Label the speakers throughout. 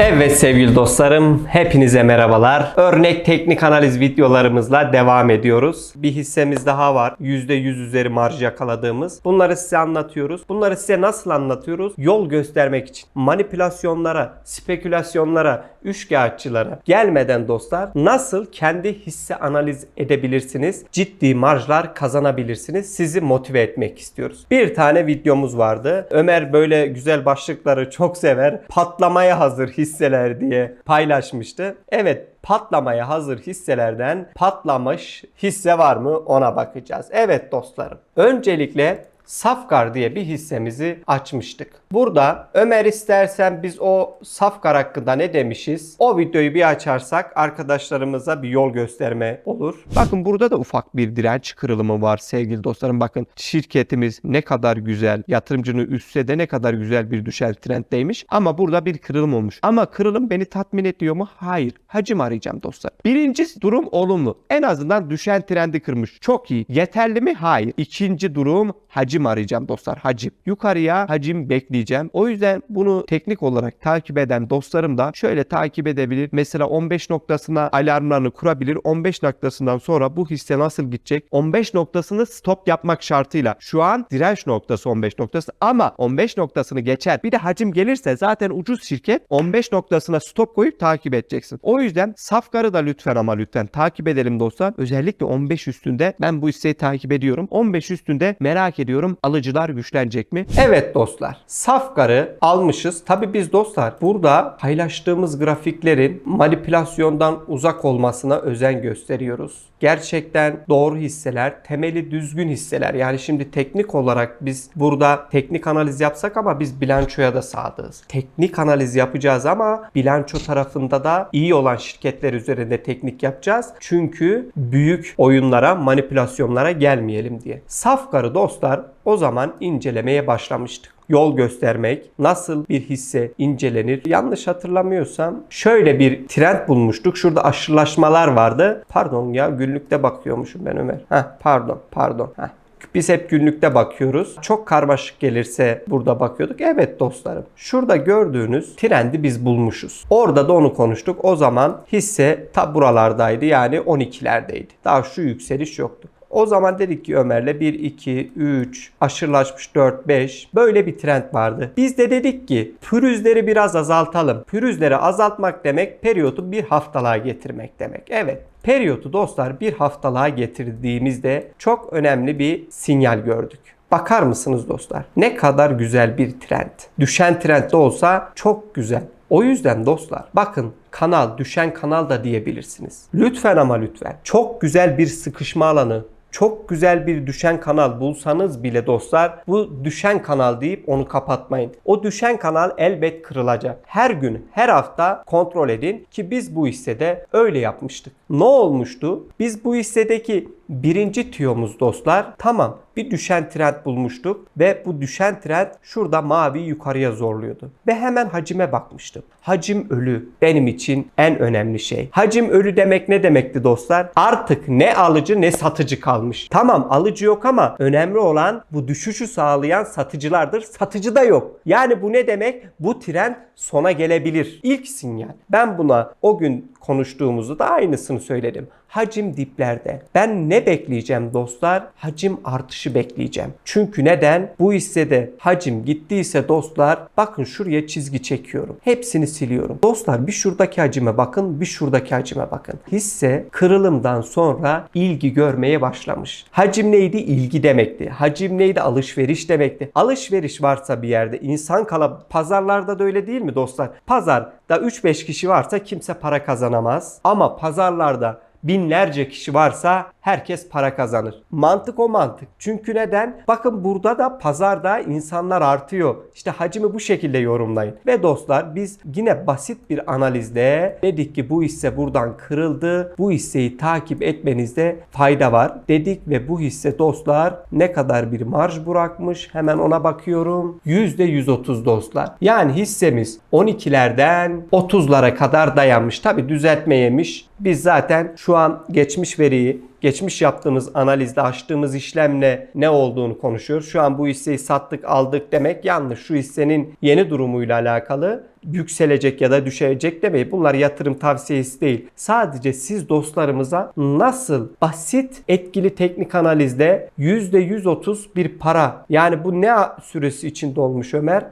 Speaker 1: Evet sevgili dostlarım, hepinize merhabalar. Örnek teknik analiz videolarımızla devam ediyoruz. Bir hissemiz daha var. %100 üzeri marj yakaladığımız. Bunları size anlatıyoruz. Bunları size nasıl anlatıyoruz? Yol göstermek için. Manipülasyonlara, spekülasyonlara, üçkağıtçılara gelmeden dostlar nasıl kendi hisse analiz edebilirsiniz? Ciddi marjlar kazanabilirsiniz. Sizi motive etmek istiyoruz. Bir tane videomuz vardı. Ömer böyle güzel başlıkları çok sever. Patlamaya hazır hisseler diye paylaşmıştı. Evet patlamaya hazır hisselerden patlamış hisse var mı ona bakacağız. Evet dostlarım. Öncelikle Safkar diye bir hissemizi açmıştık. Burada Ömer istersen biz o Safkar hakkında ne demişiz? O videoyu bir açarsak arkadaşlarımıza bir yol gösterme olur. Bakın burada da ufak bir direnç kırılımı var sevgili dostlarım. Bakın şirketimiz ne kadar güzel, yatırımcını üstse de ne kadar güzel bir düşer trenddeymiş. Ama burada bir kırılım olmuş. Ama kırılım beni tatmin ediyor mu? Hayır. Hacim arayacağım dostlar. Birinci durum olumlu. En azından düşen trendi kırmış. Çok iyi. Yeterli mi? Hayır. İkinci durum hacim arayacağım dostlar. Hacim. Yukarıya hacim bekleyeceğim. O yüzden bunu teknik olarak takip eden dostlarım da şöyle takip edebilir. Mesela 15 noktasına alarmlarını kurabilir. 15 noktasından sonra bu hisse nasıl gidecek? 15 noktasını stop yapmak şartıyla. Şu an direnç noktası 15 noktası ama 15 noktasını geçer. Bir de hacim gelirse zaten ucuz şirket 15 noktasına stop koyup takip edeceksin. O yüzden Safkar'ı da lütfen ama lütfen takip edelim dostlar. Özellikle 15 üstünde ben bu hisseyi takip ediyorum. 15 üstünde merak ediyorum alıcılar güçlenecek mi? Evet dostlar. Safkar'ı almışız. Tabi biz dostlar burada paylaştığımız grafiklerin manipülasyondan uzak olmasına özen gösteriyoruz. Gerçekten doğru hisseler, temeli düzgün hisseler. Yani şimdi teknik olarak biz burada teknik analiz yapsak ama biz bilançoya da sadığız. Teknik analiz yapacağız ama bilanço tarafında da iyi olan şirketler üzerinde teknik yapacağız. Çünkü büyük oyunlara, manipülasyonlara gelmeyelim diye. Safkar'ı dostlar o zaman incelemeye başlamıştık yol göstermek, nasıl bir hisse incelenir. Yanlış hatırlamıyorsam şöyle bir trend bulmuştuk. Şurada aşırılaşmalar vardı. Pardon ya günlükte bakıyormuşum ben Ömer. Heh, pardon pardon. Heh. Biz hep günlükte bakıyoruz. Çok karmaşık gelirse burada bakıyorduk. Evet dostlarım. Şurada gördüğünüz trendi biz bulmuşuz. Orada da onu konuştuk. O zaman hisse ta buralardaydı. Yani 12'lerdeydi. Daha şu yükseliş yoktu. O zaman dedik ki Ömer'le 1, 2, 3, aşırılaşmış 4, 5 böyle bir trend vardı. Biz de dedik ki pürüzleri biraz azaltalım. Pürüzleri azaltmak demek periyotu bir haftalığa getirmek demek. Evet periyotu dostlar bir haftalığa getirdiğimizde çok önemli bir sinyal gördük. Bakar mısınız dostlar? Ne kadar güzel bir trend. Düşen trend de olsa çok güzel. O yüzden dostlar bakın kanal düşen kanal da diyebilirsiniz. Lütfen ama lütfen çok güzel bir sıkışma alanı çok güzel bir düşen kanal bulsanız bile dostlar bu düşen kanal deyip onu kapatmayın. O düşen kanal elbet kırılacak. Her gün, her hafta kontrol edin ki biz bu hissede öyle yapmıştık. Ne olmuştu? Biz bu hissedeki birinci tüyomuz dostlar tamam bir düşen trend bulmuştuk ve bu düşen trend şurada mavi yukarıya zorluyordu. Ve hemen hacime bakmıştım. Hacim ölü benim için en önemli şey. Hacim ölü demek ne demekti dostlar? Artık ne alıcı ne satıcı kalmış. Tamam alıcı yok ama önemli olan bu düşüşü sağlayan satıcılardır. Satıcı da yok. Yani bu ne demek? Bu trend sona gelebilir. İlk sinyal. Ben buna o gün konuştuğumuzu da aynısını söyledim. Hacim diplerde. Ben ne bekleyeceğim dostlar? Hacim artışı bekleyeceğim. Çünkü neden? Bu hissede hacim gittiyse dostlar bakın şuraya çizgi çekiyorum. Hepsini siliyorum. Dostlar bir şuradaki hacime bakın, bir şuradaki hacime bakın. Hisse kırılımdan sonra ilgi görmeye başlamış. Hacim neydi? İlgi demekti. Hacim neydi? Alışveriş demekti. Alışveriş varsa bir yerde insan kala pazarlarda da öyle değil mi dostlar? Pazarda 3-5 kişi varsa kimse para kazanamaz. Ama pazarlarda binlerce kişi varsa herkes para kazanır. Mantık o mantık. Çünkü neden? Bakın burada da pazarda insanlar artıyor. İşte hacmi bu şekilde yorumlayın. Ve dostlar biz yine basit bir analizde dedik ki bu hisse buradan kırıldı. Bu hisseyi takip etmenizde fayda var dedik ve bu hisse dostlar ne kadar bir marj bırakmış hemen ona bakıyorum. %130 dostlar. Yani hissemiz 12'lerden 30'lara kadar dayanmış. Tabi düzeltme yemiş. Biz zaten şu an geçmiş veriyi geçmiş yaptığımız analizde açtığımız işlemle ne olduğunu konuşuyoruz. Şu an bu hisseyi sattık aldık demek yanlış. Şu hissenin yeni durumuyla alakalı yükselecek ya da düşecek demeyin. Bunlar yatırım tavsiyesi değil. Sadece siz dostlarımıza nasıl basit etkili teknik analizde %130 bir para yani bu ne süresi içinde olmuş Ömer?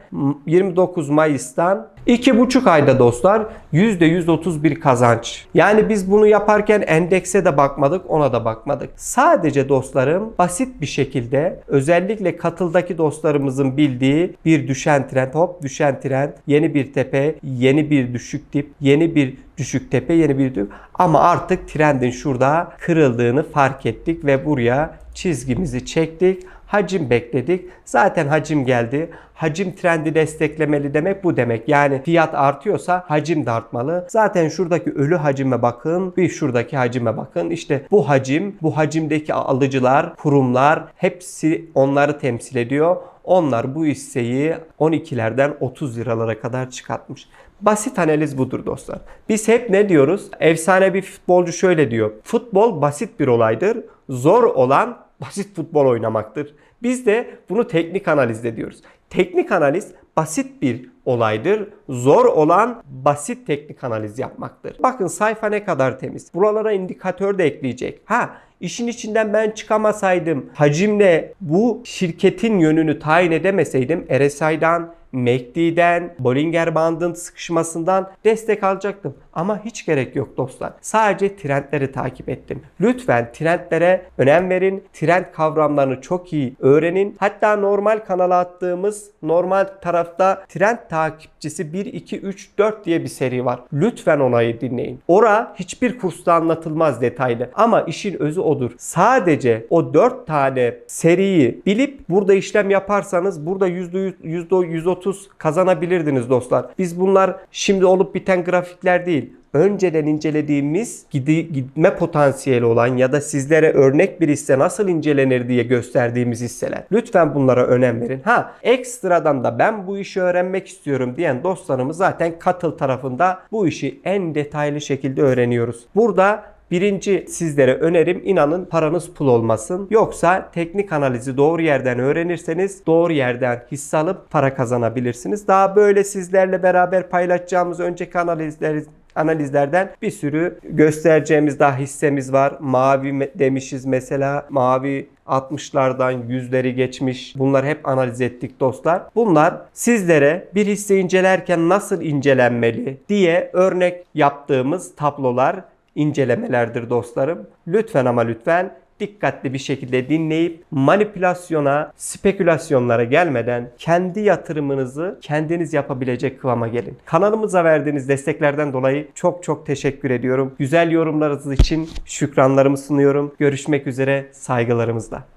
Speaker 1: 29 Mayıs'tan 2,5 ayda dostlar %130 bir kazanç. Yani biz bunu yaparken endekse de bakmadık ona da bakmadık. Sadece dostlarım basit bir şekilde özellikle katıldaki dostlarımızın bildiği bir düşen trend hop düşen trend yeni bir tepe yeni bir düşük dip yeni bir düşük tepe yeni bir dip ama artık trendin şurada kırıldığını fark ettik ve buraya çizgimizi çektik hacim bekledik. Zaten hacim geldi. Hacim trendi desteklemeli demek bu demek. Yani fiyat artıyorsa hacim de artmalı. Zaten şuradaki ölü hacime bakın. Bir şuradaki hacime bakın. İşte bu hacim, bu hacimdeki alıcılar, kurumlar hepsi onları temsil ediyor. Onlar bu hisseyi 12'lerden 30 liralara kadar çıkartmış. Basit analiz budur dostlar. Biz hep ne diyoruz? Efsane bir futbolcu şöyle diyor. Futbol basit bir olaydır. Zor olan basit futbol oynamaktır. Biz de bunu teknik analizde diyoruz. Teknik analiz basit bir olaydır. Zor olan basit teknik analiz yapmaktır. Bakın sayfa ne kadar temiz. Buralara indikatör de ekleyecek. Ha işin içinden ben çıkamasaydım, hacimle bu şirketin yönünü tayin edemeseydim RSI'dan, MACD'den, Bollinger Band'ın sıkışmasından destek alacaktım. Ama hiç gerek yok dostlar. Sadece trendleri takip ettim. Lütfen trendlere önem verin. Trend kavramlarını çok iyi öğrenin. Hatta normal kanala attığımız normal tarafta trend takipçisi 1, 2, 3, 4 diye bir seri var. Lütfen onayı dinleyin. Ora hiçbir kursta anlatılmaz detaylı. Ama işin özü odur. Sadece o 4 tane seriyi bilip burada işlem yaparsanız burada %100, %130 kazanabilirdiniz dostlar. Biz bunlar şimdi olup biten grafikler değil önceden incelediğimiz gitme potansiyeli olan ya da sizlere örnek bir hisse nasıl incelenir diye gösterdiğimiz hisseler. Lütfen bunlara önem verin. Ha ekstradan da ben bu işi öğrenmek istiyorum diyen dostlarımız zaten katıl tarafında bu işi en detaylı şekilde öğreniyoruz. Burada Birinci sizlere önerim inanın paranız pul olmasın. Yoksa teknik analizi doğru yerden öğrenirseniz doğru yerden hisse alıp para kazanabilirsiniz. Daha böyle sizlerle beraber paylaşacağımız önceki analizler analizlerden bir sürü göstereceğimiz daha hissemiz var. Mavi demişiz mesela. Mavi 60'lardan yüzleri geçmiş. Bunlar hep analiz ettik dostlar. Bunlar sizlere bir hisse incelerken nasıl incelenmeli diye örnek yaptığımız tablolar incelemelerdir dostlarım. Lütfen ama lütfen dikkatli bir şekilde dinleyip manipülasyona, spekülasyonlara gelmeden kendi yatırımınızı kendiniz yapabilecek kıvama gelin. Kanalımıza verdiğiniz desteklerden dolayı çok çok teşekkür ediyorum. Güzel yorumlarınız için şükranlarımı sunuyorum. Görüşmek üzere saygılarımızla.